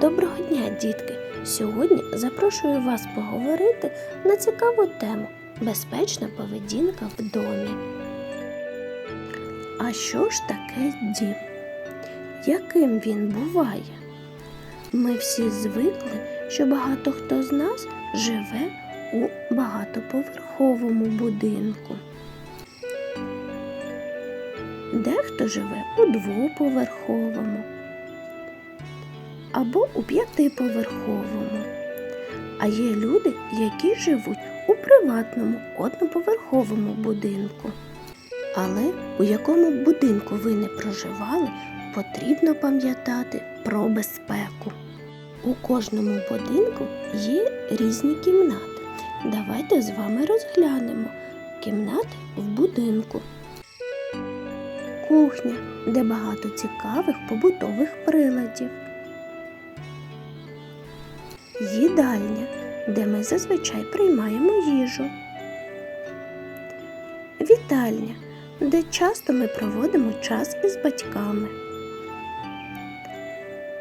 Доброго дня, дітки! Сьогодні запрошую вас поговорити на цікаву тему безпечна поведінка в домі. А що ж таке дім? Яким він буває? Ми всі звикли, що багато хто з нас живе у багатоповерховому будинку. Дехто живе у двоповерховому або у п'ятиповерховому. А є люди, які живуть у приватному одноповерховому будинку. Але у якому будинку ви не проживали, потрібно пам'ятати про безпеку. У кожному будинку є різні кімнати. Давайте з вами розглянемо кімнати в будинку. Кухня, де багато цікавих побутових приладів. Їдальня, де ми зазвичай приймаємо їжу. Вітальня, де часто ми проводимо час із батьками.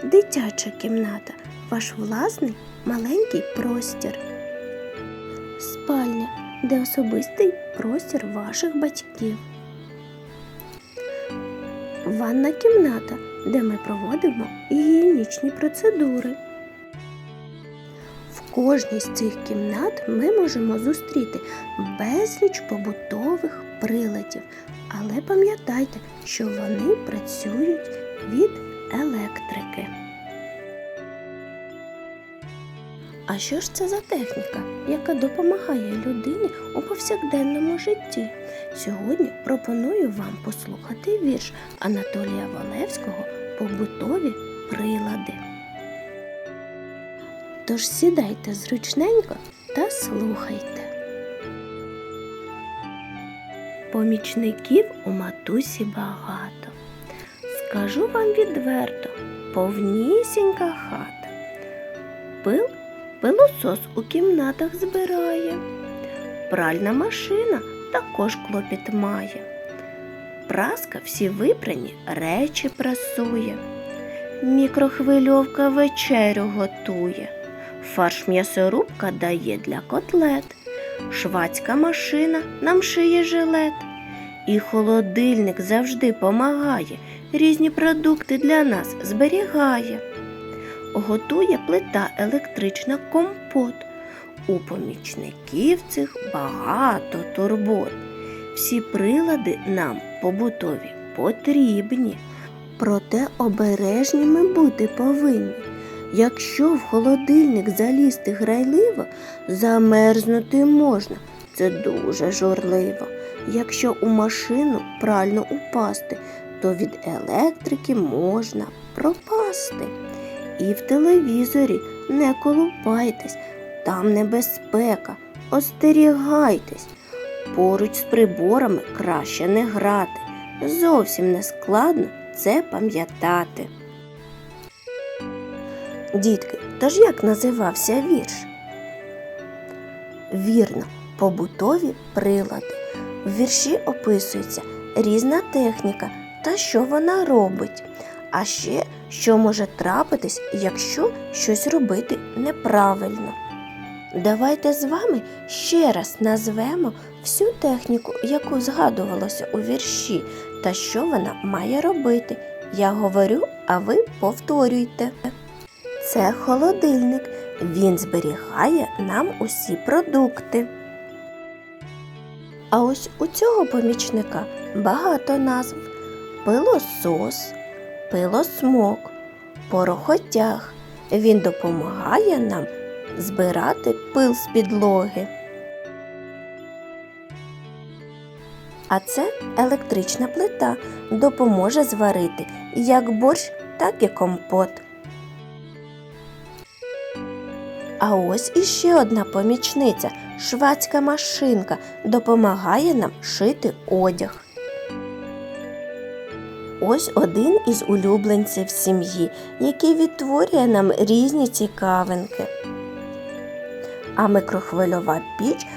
Дитяча кімната ваш власний маленький простір. Спальня, де особистий простір ваших батьків. Ванна кімната, де ми проводимо гігієнічні процедури. Кожній з цих кімнат ми можемо зустріти безліч побутових приладів, але пам'ятайте, що вони працюють від електрики. А що ж це за техніка, яка допомагає людині у повсякденному житті? Сьогодні пропоную вам послухати вірш Анатолія Валевського Побутові прилади. Тож сідайте зручненько та слухайте. Помічників у матусі багато. Скажу вам відверто, повнісінька хата. Пил пилосос у кімнатах збирає. Пральна машина також клопіт має. Праска всі випрані речі прасує. Мікрохвильовка вечерю готує. Фарш м'ясорубка дає для котлет. Швацька машина нам шиє жилет. І холодильник завжди помагає, різні продукти для нас зберігає. Готує плита електрична компот. У помічників цих багато турбот. Всі прилади нам побутові потрібні. Проте обережні ми бути повинні. Якщо в холодильник залізти грайливо, замерзнути можна. Це дуже журливо. Якщо у машину прально упасти, то від електрики можна пропасти. І в телевізорі не колупайтесь, там небезпека, остерігайтесь. Поруч з приборами краще не грати. Зовсім не складно це пам'ятати. Дітки, тож як називався вірш? Вірно, побутові прилади. В вірші описується різна техніка та що вона робить. А ще що може трапитись, якщо щось робити неправильно. Давайте з вами ще раз назвемо всю техніку, яку згадувалося у вірші, та що вона має робити. Я говорю, а ви повторюйте. Це холодильник. Він зберігає нам усі продукти. А ось у цього помічника багато назв: пилосос, пилосмок, порохотяг. Він допомагає нам збирати пил з підлоги. А це електрична плита допоможе зварити як борщ, так і компот. А ось іще одна помічниця швацька машинка допомагає нам шити одяг. Ось один із улюбленців сім'ї, який відтворює нам різні цікавинки. А микрохвильова піч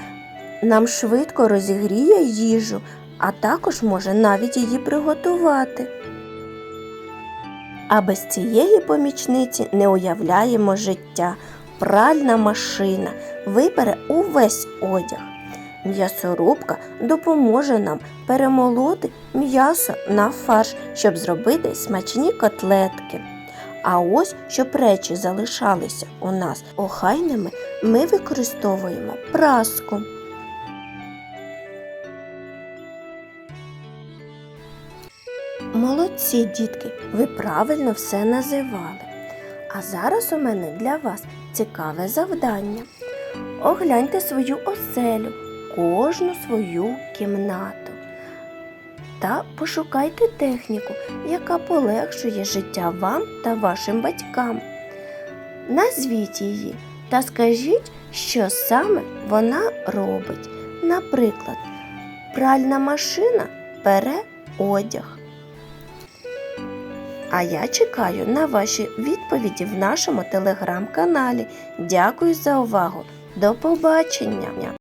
нам швидко розігріє їжу, а також може навіть її приготувати. А без цієї помічниці не уявляємо життя. Пральна машина вибере увесь одяг. М'ясорубка допоможе нам перемолоти м'ясо на фарш, щоб зробити смачні котлетки. А ось, щоб речі залишалися у нас охайними, ми використовуємо праску. Молодці, дітки, ви правильно все називали. А зараз у мене для вас цікаве завдання. Огляньте свою оселю, кожну свою кімнату. Та пошукайте техніку, яка полегшує життя вам та вашим батькам. Назвіть її та скажіть, що саме вона робить. Наприклад, пральна машина пере одяг. А я чекаю на ваші відповіді в нашому телеграм-каналі. Дякую за увагу. До побачення!